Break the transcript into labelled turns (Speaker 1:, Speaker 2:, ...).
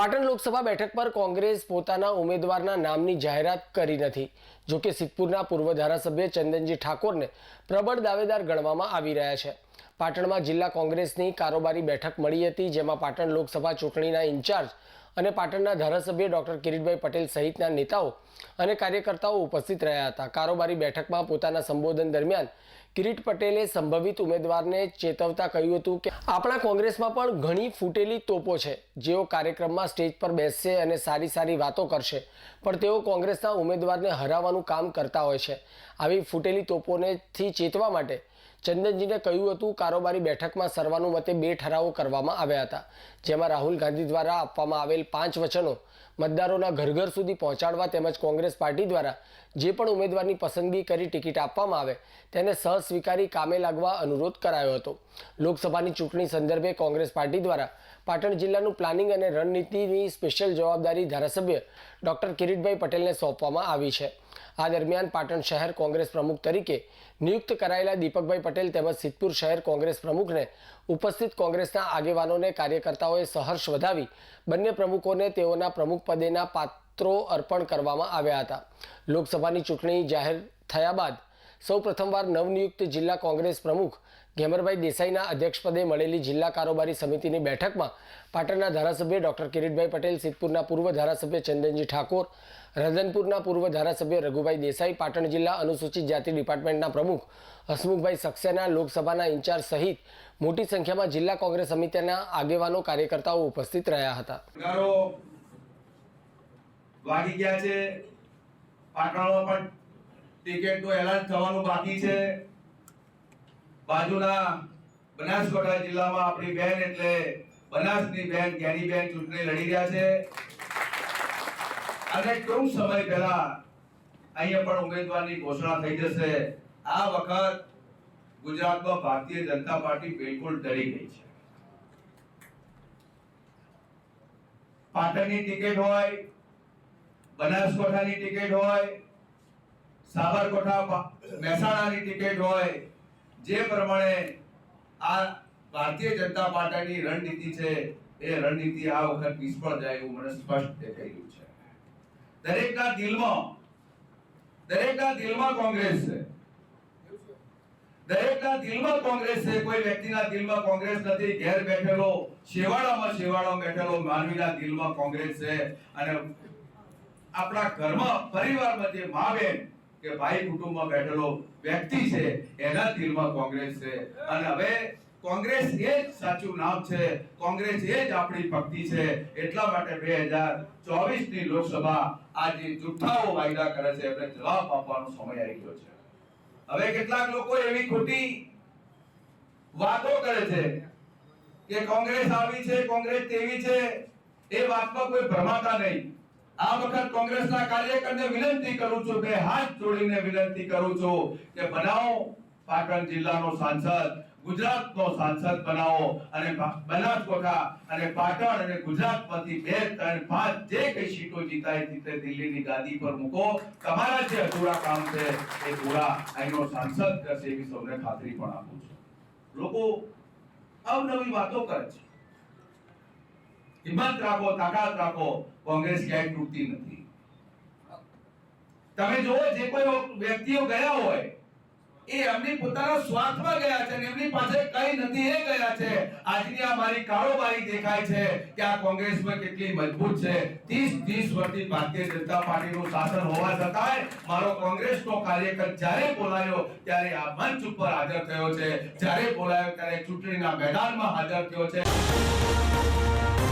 Speaker 1: પાટણ લોકસભા બેઠક પર કોંગ્રેસ પોતાના ઉમેદવારના નામની જાહેરાત કરી નથી. જોકે સિદ્ધપુરના પૂર્વ ધારાસભ્ય ચંદનજી ઠાકોરને પ્રબળ દાવેદાર ગણવામાં આવી રહ્યા છે. પાટણમાં જિલ્લા કોંગ્રેસની કારોબારી બેઠક મળી હતી, જેમાં પાટણ લોકસભા ચૂંટણીના ઇન્ચાર્જ અને પાટણના ધારાસભ્ય ડોક્ટર કિરીટભાઈ પટેલ સહિતના નેતાઓ અને કાર્યકર્તાઓ ઉપસ્થિત રહ્યા હતા. કારોબારી બેઠકમાં પોતાના સંબોધન દરમિયાન કિરીટ પટેલે સંભવિત ઉમેદવારને ચેતવતા કહ્યું હતું કે, આપણા કોંગ્રેસમાં પણ ઘણી ફૂટેલી તોપો છે. જેઓ કાર્યક્રમમાં સ્ટેજ પર બેસશે અને સારી સારી વાતો કરશે, પણ તેઓ કોંગ્રેસના ઉમેદવારને હરાવવાનું કામ કરતા હોય છે. આવી ફૂટેલી તોપોનેથી ચેતવા માટે ચંદનજીને કહ્યું હતું, કારોબારી બેઠકમાં સર્વાનુમતે બે ઠરાવો કરવામાં આવ્યા હતા. જેમાં રાહુલ ગાંધી દ્વારા આપવામાં આવેલ પાંચ વચનો મતદારોના ઘર ઘર સુધી પહોંચાડવા તેમજ કોંગ્રેસ પાર્ટી દ્વારા જે પણ ઉમેદવારની પસંદગી કરી ટિકિટ આપવામાં આવે, તેને સહ સ્વીકારી કામે લાગવા અનુરોધ કરાયો હતો. લોકસભાની ચૂંટણી સંદર્ભે કોંગ્રેસ પાર્ટી દ્વારા પાટણ જિલ્લાનું પ્લાનિંગ અને રણનીતિની સ્પેશિયલ જવાબદારી ધારાસભ્ય ડોક્ટર કિરીટભાઈ પટેલને સોંપવામાં આવી છે. આ દરમિયાન પાટણ શહેર કોંગ્રેસ પ્રમુખ તરીકે નિયુક્ત કરાયેલા દીપકભાઈ પટેલ તેમજ સિદ્ધપુર શહેર કોંગ્રેસ પ્રમુખને ઉપસ્થિત કોંગ્રેસના આગેવાનોને કાર્યકર્તાઓએ સહર્ષ વધાવી બંને પ્રમુખોને તેઓના પ્રમુખ પદેના પાત્રો અર્પણ કરવામાં આવ્યા હતા. લોકસભાની ચૂંટણી જાહેર થયા બાદ સૌ પ્રથમવાર નવનિયુક્ત જિલ્લા કોંગ્રેસ પ્રમુખ ઘેમરભાઈ દેસાઈના અધ્યક્ષપદે મળેલી જિલ્લા કારોબારી સમિતિની બેઠકમાં પાટણના ધારાસભ્ય ડોક્ટર કિરીટભાઈ પટેલ, સિદ્ધપુરના પૂર્વ ધારાસભ્ય ચંદનજી ઠાકોર રધનપુરના પૂર્વ ધારાસભ્ય રઘુભાઈ દેસાઈ, પાટણ જિલ્લા અનુસૂચિત જાતિ ડિપાર્ટમેન્ટના પ્રમુખ હસમુખભાઈ સક્સેના, લોકસભાના ઇન્ચાર્જ સહિત મોટી સંખ્યામાં જિલ્લા કોંગ્રેસ સમિતિના આગેવાનો, કાર્યકર્તાઓ ઉપસ્થિત રહ્યા હતા.
Speaker 2: વાગી ગયા છે. પાટણમાં પણ ટિકિટનું એલાન થવાનું બાકી છે. બાજુના બનાસકાંઠા જિલ્લામાં આપણી બેન એટલે બનાસની બેન જ્ઞાનીબેન ચૂંટણી લડી રહ્યા છે. અને ટૂંક સમય પહેલા અહીંયા પણ ઉમેદવારની ઘોષણા થઈ જશે. આ વખત ગુજરાતમાં ભારતીય જનતા પાર્ટી બિલકુલ ડરી ગઈ છે. પાટણની ટિકિટ હોય, બનાસકાંઠાની ટિકિટ હોય, સાબરકાંઠા, મહેસાણાની ટિકિટ હોય જે પ્રમાણે આ ભારતીય જનતા પાર્ટીની રણનીતિ છે, એ રણનીતિ આ વખત નિષ્ફળ જાય એવું મને સ્પષ્ટ દેખાઈ રહ્યું છે. દરેકના દિલમાં દરેકના દિલમાં કોંગ્રેસ છે. દરેકના દિલમાં કોંગ્રેસ છે. કોઈ વ્યક્તિના દિલમાં કોંગ્રેસ નથી. ઘેર બેઠેલો શેવાળામાં શેવાળો બેઠેલો માનવીના દિલમાં કોંગ્રેસ છે. અને આપણા ઘરમાં, પરિવારમાં જે મા બેન કે ભાઈ કુટુંબમાં બેઠેલો વ્યક્તિ છે, એના દિલમાં કોંગ્રેસ છે. અને હવે કોંગ્રેસ એ જ સાચું નામ છે, કોંગ્રેસ એ જ આપણી ભક્તિ છે. એટલા માટે બે હજાર ચોવીસની લોકસભા આ જુઠ્ઠાઓ વાયદા કરે છે, એમને જવાબ આપવાનો સમય આવી ગયો છે. હવે કેટલાક લોકો એવી ખોટી વાતો કરે છે કે કોંગ્રેસ આવી છે, કોંગ્રેસ તેવી છે, એ વાતમાં કોઈ ભ્રમાતા નહીં. આ વખત કોંગ્રેસના કાર્યકરને વિનંતી કરું છું, બે હાથ જોડીને વિનંતી કરું છું કે બનાવો પાટણ જિલ્લાનો સાંસદ, ગુજરાતનો સાંસદ બનાવો અને બનાસકાંઠા અને પાટણ અને ગુજરાતમાંથી બે, ત્રણ, પાંચ, જે કઈ સીટો જીતાય તે દિલ્હીની ગાદી પર મૂકો. તમારા જે અધૂરા કામ છે એ પૂરા અહીંનો સાંસદ કરશે એવી સૌને ખાતરી પણ આપું છું. લોકો અવનવી વાતો કરે છે. હિંમત રાખો, તાકાત રાખો, કોંગ્રેસ ક્યાંય તૂટતી નથી. તમે જુઓ, જે કોઈ વ્યક્તિઓ ગયા હોય, એ એમની પોતાના સ્વાર્થમાં ગયા છે એમની પાસે કઈ નથી, એ ગયા છે. આજની આ મારી કારોબારી દેખાય છે કે આ કોંગ્રેસમાં કેટલી મજબૂત છે. 30 30 વર્ષથી ભારતીય જનતા પાર્ટીનું શાસન હોવા છતાંય મારો કોંગ્રેસનો કાર્યકર જ્યારે બોલાયો ત્યારે આ મંચ ઉપર હાજર થયો છે. જ્યારે બોલાયો ત્યારે ચૂંટણીના મેદાનમાં હાજર થયો છે.